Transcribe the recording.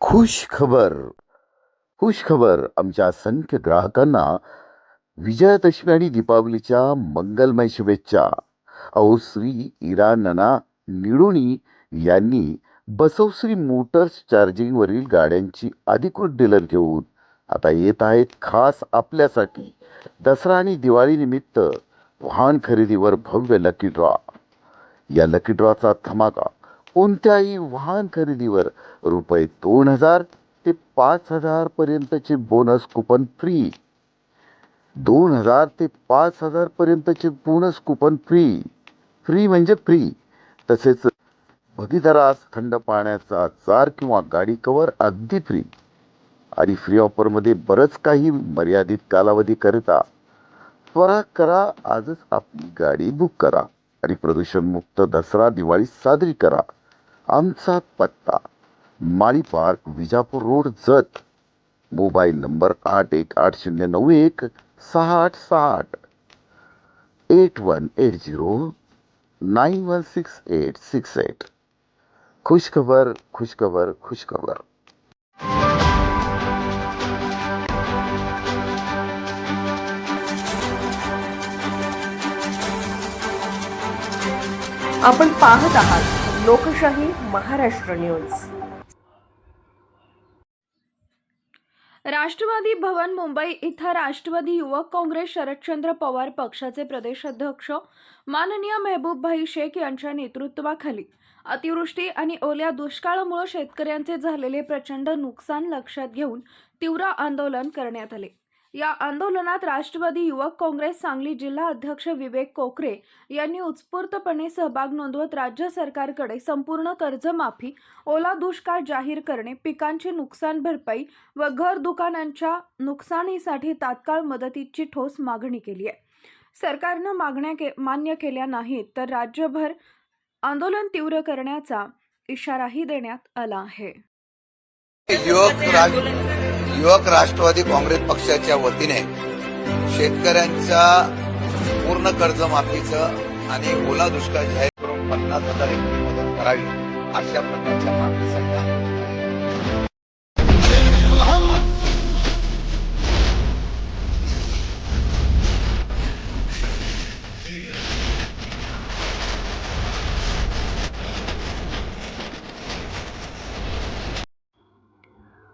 खुश खबर. खुश खबर आमच्या असंख्य ग्राहकांना विजयादशमी आणि दीपावलीच्या मंगलमय शुभेच्छा. अहो श्री इरा नना निडुणी यांनी बसवश्री मोटर्स चार्जिंगवरील गाड्यांची अधिकृत डीलर घेऊन आता येत आहेत खास आपल्यासाठी दसरा आणि दिवाळीनिमित्त वाहन खरेदीवर भव्य लकी ड्रॉ. या लकी ड्रॉचा धमाका कोणत्याही वाहन खरेदीवर रुपये दोन हजार ते पाच हजारपर्यंतचे बोनस कुपन फ्री दोन हजार ते पाच हजारपर्यंतचे बोनस कुपन फ्री फ्री म्हणजे फ्री तसेच भगीदरास थंड पाण्याचा चार किंवा गाडी कवर अगदी फ्री आणि फ्री ऑफरमध्ये बरंच काही मर्यादित कालावधीकरिता त्वरा करा आजच आपली गाडी बुक करा. आणि प्रदूषणमुक्त दसरा दिवाळी साजरी करा. आमचा पत्ता Mali park Vijapur road Jat. Mobile number आठ एक आठ शून्य नऊ एक सहा आठ सहा आठ. Eight one eight zero nine one six eight six eight खुशखबर खुशखबर खुशखबर. आपण पाहत आहात लोकशाही महाराष्ट्र न्यूज. राष्ट्रवादी भवन मुंबई इथं राष्ट्रवादी युवक काँग्रेस शरदचंद्र पवार पक्षाचे प्रदेशाध्यक्ष माननीय मेहबूबभाई शेख यांच्या नेतृत्वाखाली. अतिवृष्टी आणि ओल्या दुष्काळामुळे शेतकऱ्यांचे झालेले प्रचंड नुकसान लक्षात घेऊन तीव्र आंदोलन करण्यात आले. या आंदोलनात राष्ट्रवादी युवक काँग्रेस सांगली जिल्हा अध्यक्ष विवेक कोकरे यांनी उत्स्फूर्तपणे सहभाग नोंदवत राज्य सरकारकडे संपूर्ण कर्जमाफी ओला दुष्काळ जाहीर करणे पिकांची नुकसान भरपाई व घर दुकानांच्या नुकसानीसाठी तात्काळ मदतीची ठोस मागणी केली आहे. सरकारनं मागण्या के मान्य केल्या नाहीत तर राज्यभर आंदोलन तीव्र करण्याचा इशाराही देण्यात आला आहे. युवक राष्ट्रवादी काँग्रेस पक्षाच्या वतीने शेतकऱ्यांच्या पूर्ण कर्जमाफीचं आणि ओला दुष्काळ जाहीर करून पन्नास हजार मदत करावी अशा प्रकारच्या मागणीसाठी